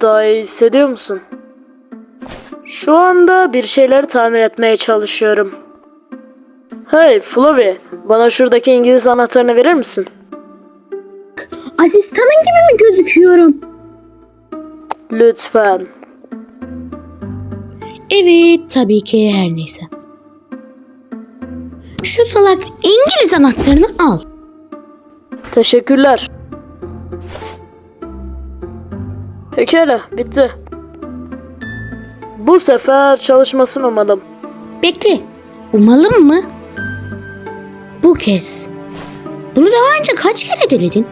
Daha iyi hissediyor musun? Şu anda bir şeyleri tamir etmeye çalışıyorum. Hey Fluffy, bana şuradaki İngiliz anahtarını verir misin? Asistanın gibi mi gözüküyorum? Lütfen. Evet tabii ki her neyse. Şu salak İngiliz anahtarını al. Teşekkürler. Pekala, bitti. Bu sefer çalışmasını umalım. Bekle. Umalım mı? Bu kez. Bunu daha önce kaç kere denedin?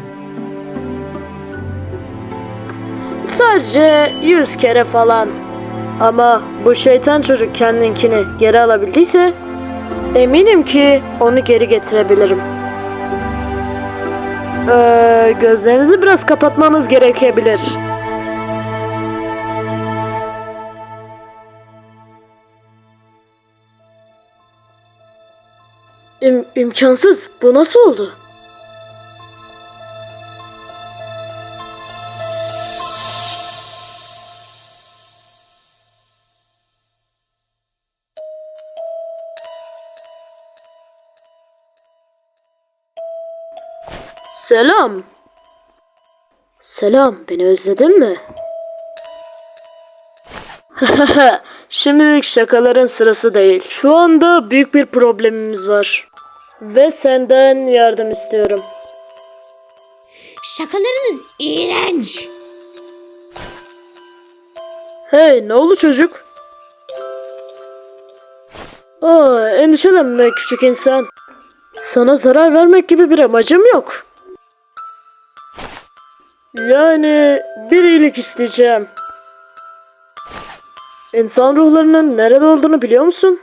Sadece yüz kere falan. Ama bu şeytan çocuk kendinkini geri alabildiyse eminim ki onu geri getirebilirim. Ee, gözlerinizi biraz kapatmanız gerekebilir. İm- imkansız. Bu nasıl oldu? Selam. Selam, beni özledin mi? Şimdilik şakaların sırası değil. Şu anda büyük bir problemimiz var. Ve senden yardım istiyorum. Şakalarınız iğrenç. Hey, ne oldu çocuk? Aa, endişelenme küçük insan. Sana zarar vermek gibi bir amacım yok. Yani bir iyilik isteyeceğim. İnsan ruhlarının nerede olduğunu biliyor musun?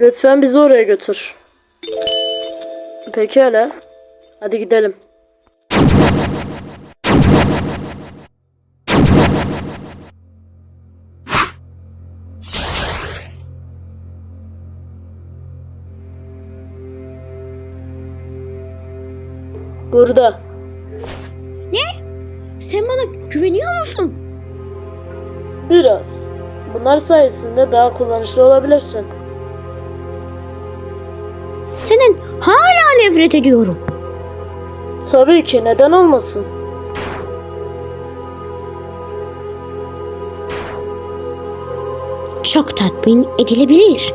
Lütfen bizi oraya götür. Pekala. Hadi gidelim. Burada. Sen bana güveniyor musun? Biraz. Bunlar sayesinde daha kullanışlı olabilirsin. Senin hala nefret ediyorum. Tabii ki neden olmasın? Çok tatmin edilebilir.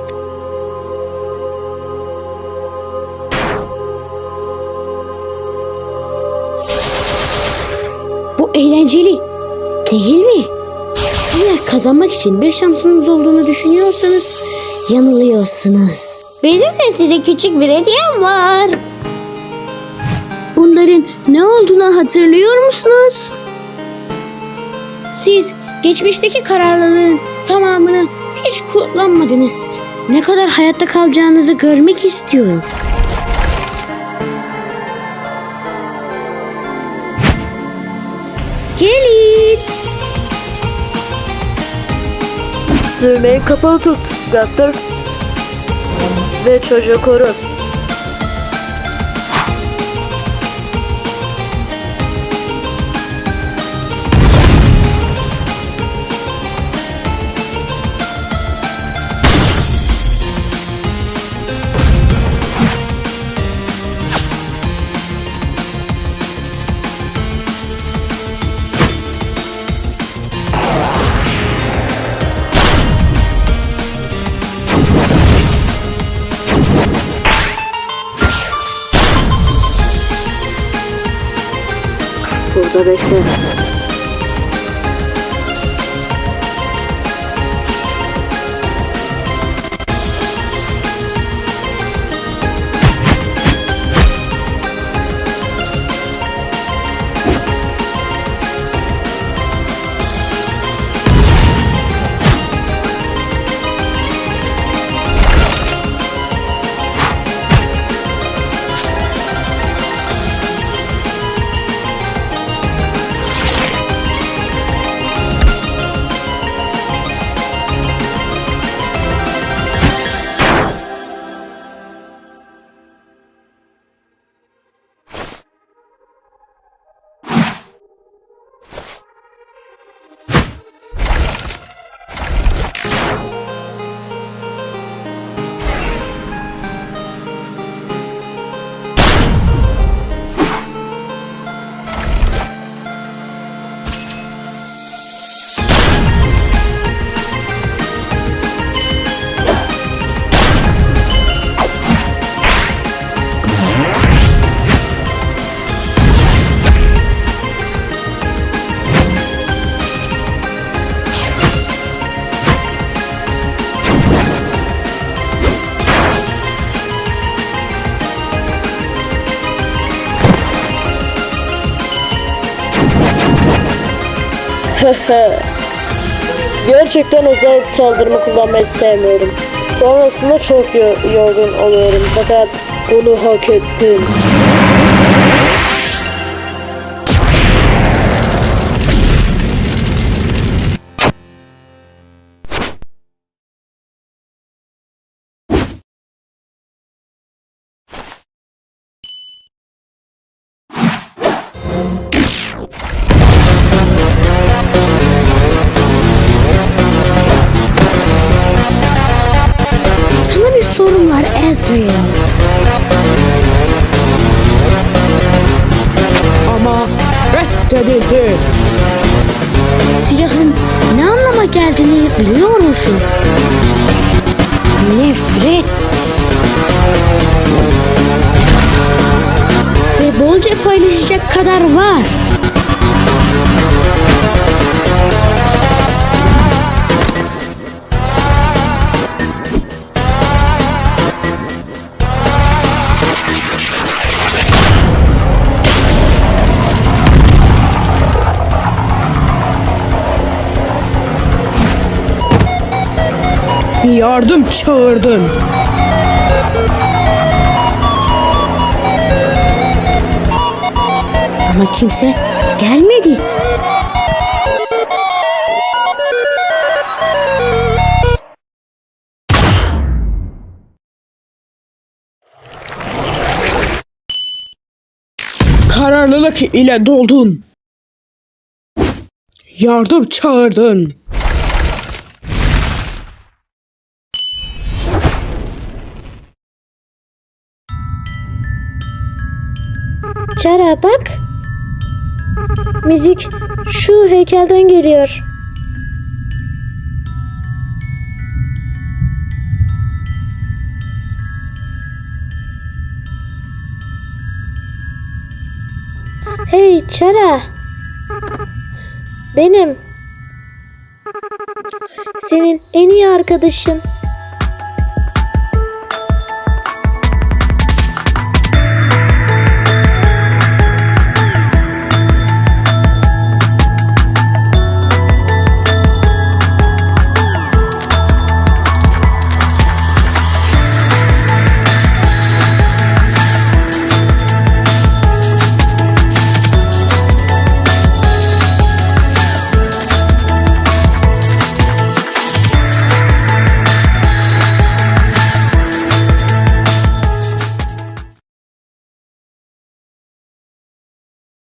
Bu eğlenceli değil mi? Kazanmak için bir şansınız olduğunu düşünüyorsanız yanılıyorsunuz. Benim de size küçük bir hediyem var. Bunların ne olduğunu hatırlıyor musunuz? Siz geçmişteki kararlılığın tamamını hiç kullanmadınız. Ne kadar hayatta kalacağınızı görmek istiyorum. Düğmeyi kapalı tut, Gaster. Ve çocuğu koru. Burada bekle. Gerçekten özel saldırımı kullanmayı sevmiyorum. Sonrasında çok yo- yorgun oluyorum fakat bunu hak ettim. Ezreal. Ama reddedildi. Silahın ne anlama geldiğini biliyor musun? Nefret. Ve bolca paylaşacak kadar var. Yardım çağırdın. Ama kimse gelmedi. Kararlılık ile doldun. Yardım çağırdın. Çara bak. Müzik şu heykelden geliyor. Hey Çara. Benim. Senin en iyi arkadaşın.